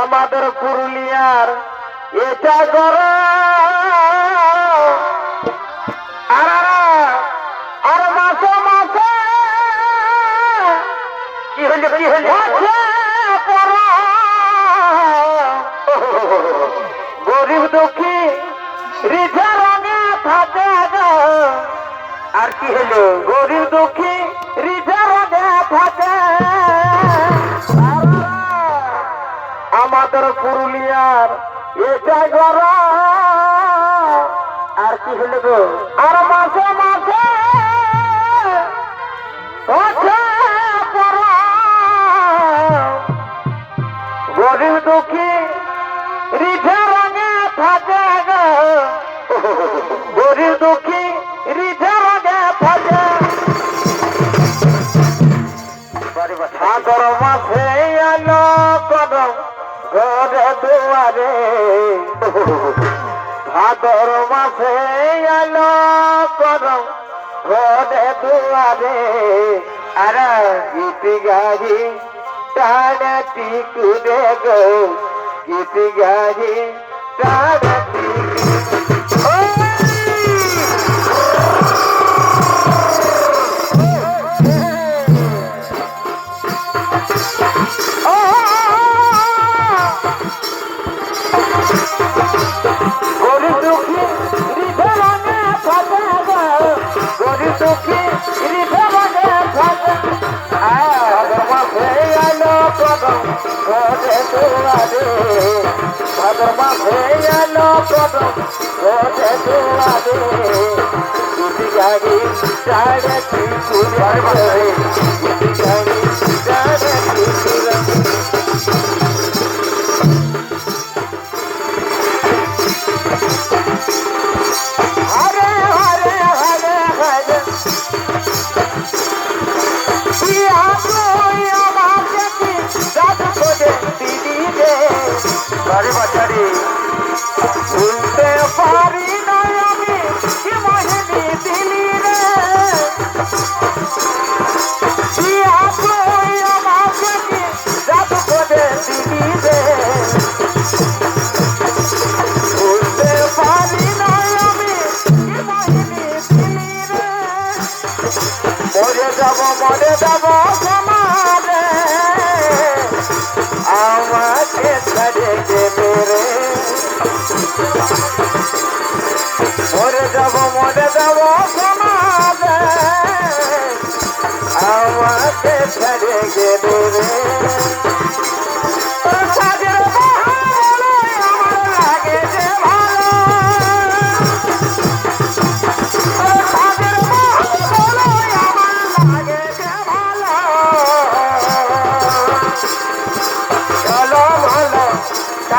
আমাদের পুরুলিয়ার এটা গর আর মাসে মাসে। কি হইল কি হইল? গরিব দুঃখী রিঝা রঙে থাকে। আর কি হলো আমাদের পুরুলিয়ার এটা ঘর আর কি হলো গো? গীত গাহি টানা টিকু রে গো গীত গাহি টানা টিকু মাসে এলো কদম ঘরে দুয়ারে দুটি গাড়ি চারে ত্রিপুরা দুটি গাড়ি চারে ত্রিপুরা হরে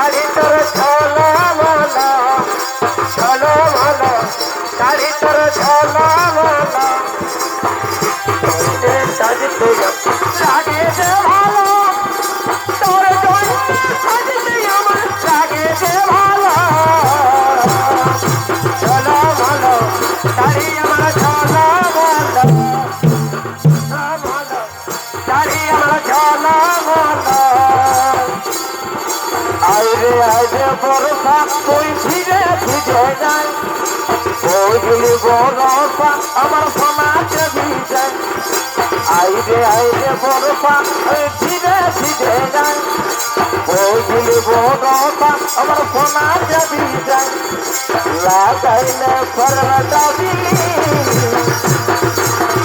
গাড়ি তোর চলো ভালো চলো ভালো গাড়ি তোর ছলা ভালো আইরে আইরে বরসা তুই ফিরে ফিরে যাই ওইগুলি বরসা আমার সমাজে ভিজে আইরে আইরে বরসা ওই ফিরে ফিরে যাই ওইগুলি বরসা আমার সমাজে ভিজে লাগাইলে ফরলা দাবি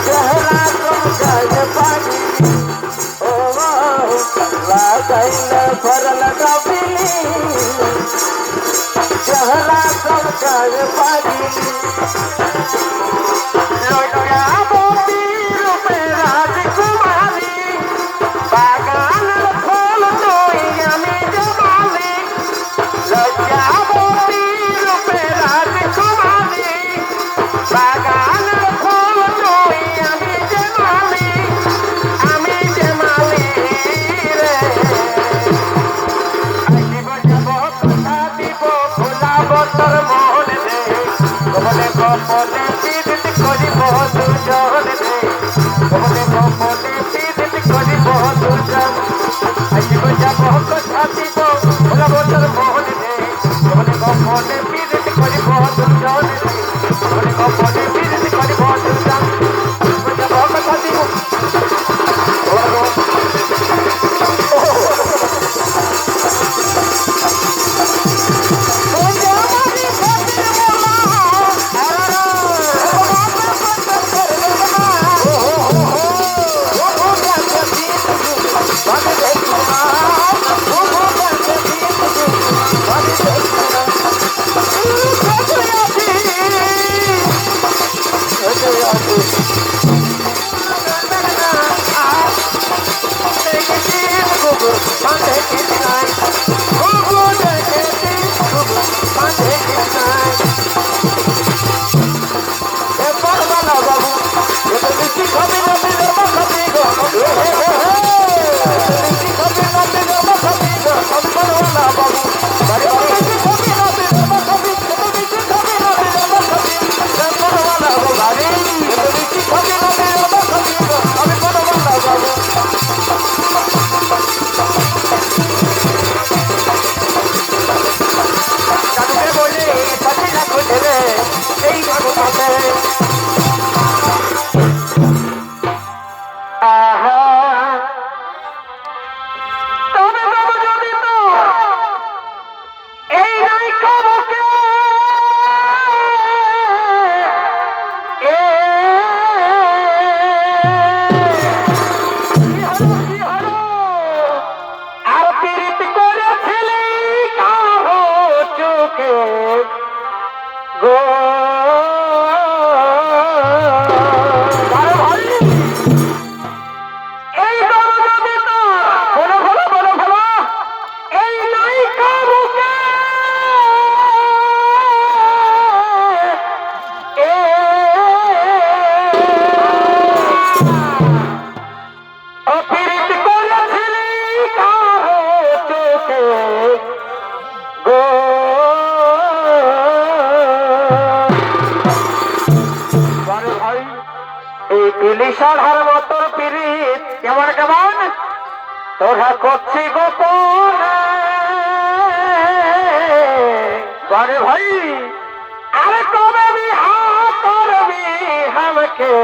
চেহারা চমকায় পানি লাগাইলে ফরলা দাবি চেহারা চমকায় পানি লয়াবতী ojos de ti. পিরিত কেমন কেমন? তোরা করছি গোপন। আরে ভাই আরে কবে করবি আমাকে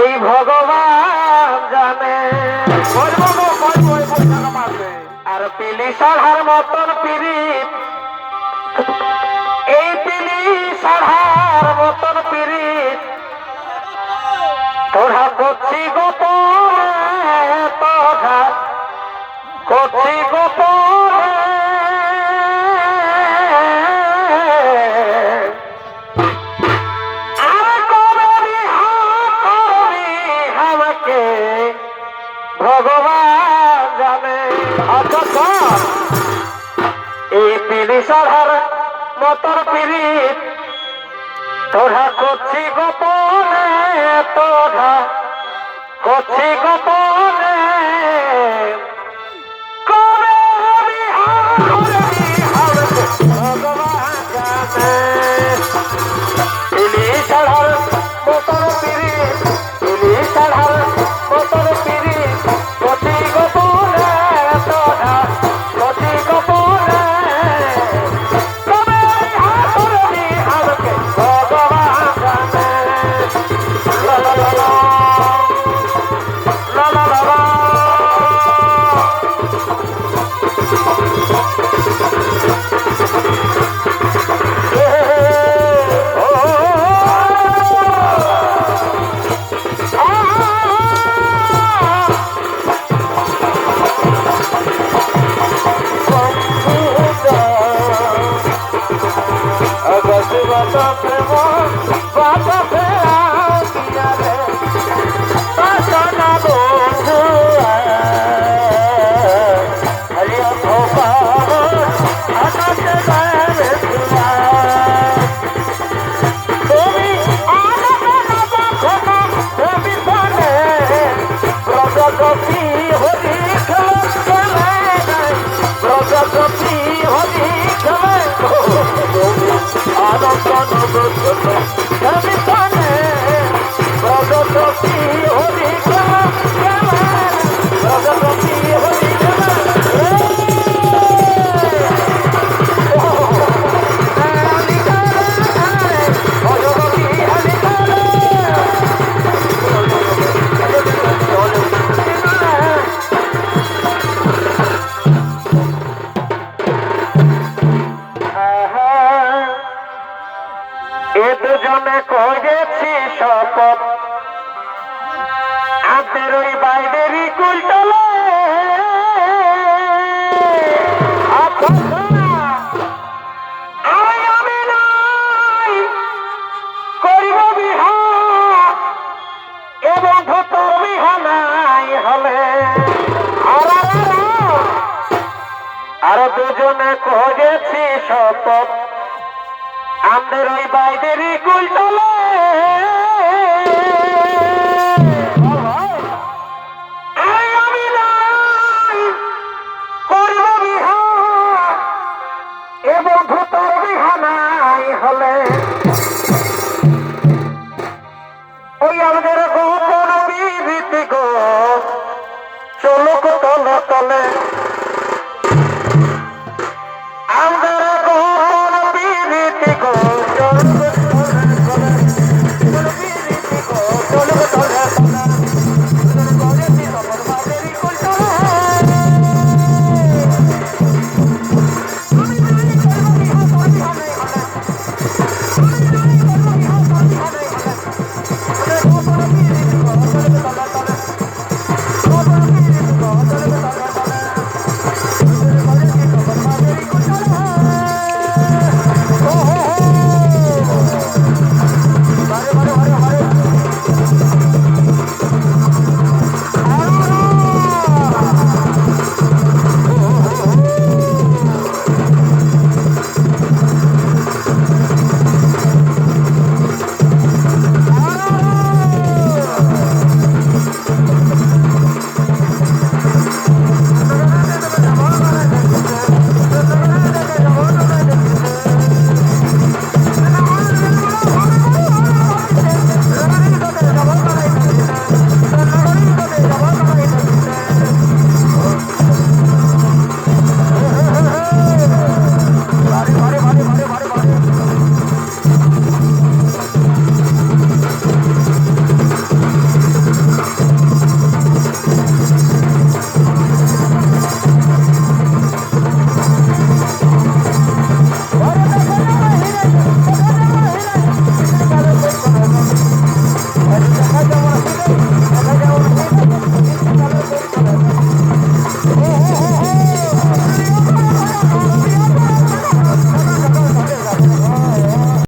এই ভগবান জানে। করব গো, করব, এই বৈশাখ মাসে। আর পিলি সাধার মতন পিরিত এই পিলি সাধার মতন পিরিত তোরা করছি গোপনে, তোরা করছি গোপনে। ভগবান জানে। এই পিড়ি সাধার মতন পিড়িত তোরা করছি গোপনে। তোরা করছি গোপনে কবে জীবনে করেছি শপথ। আমাদের ওই বাইদেরই গুলতলে এবং ভূতর হলে।